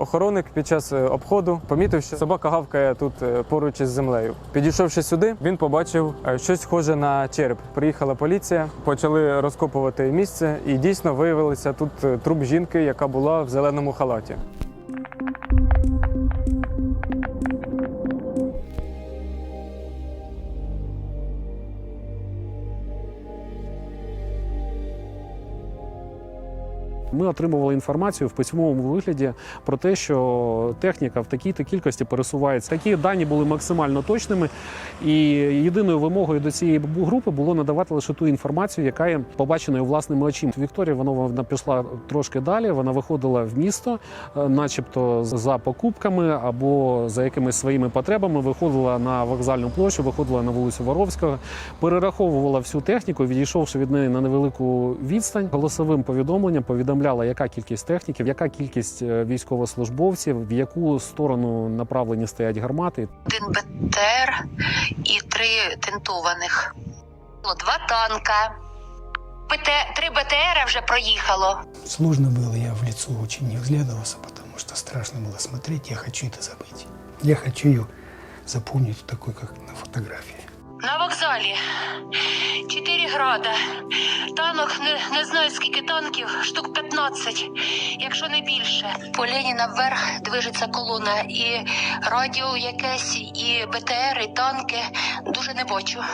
Охоронник під час е, обходу помітив, що собака гавкає тут е, поруч із землею. Підійшовши сюди, він побачив е, щось схоже на череп. Приїхала поліція, почали розкопувати місце, і дійсно виявилося тут труп жінки, яка була в зеленому халаті. Ми отримували інформацію в письмовому вигляді про те, що техніка в такій-то кількості пересувається. Такі дані були максимально точними, і єдиною вимогою до цієї групи було надавати лише ту інформацію, яка є побаченою власними очима. Вікторія вона, вона пішла трошки далі. Вона виходила в місто, е, начебто за покупками або за якимись своїми потребами. Виходила на вокзальну площу, виходила на вулицю Воровського, перераховувала всю техніку, відійшовши від неї на невелику відстань, голосовим повідомленням повідомляла, яка кількість техніки, яка кількість е, військовослужбовців, в яку сторону направлені стоять гармати. один БТР і три тентованих. Було Два танка. БТ... Три БТР вже проїхало. Сложно было, я в лицо очень не вглядывался, потому что страшно было смотреть. Я хочу это забыть. Я хочу ее запомнить такой, как на фотографии. На вокзалі чотири града. Танок не, не знаю скільки танків, штук 15, якщо не більше. По Леніна вверх движеться колона, і радіо якесь, і БТР, і танки. Дуже не бачу.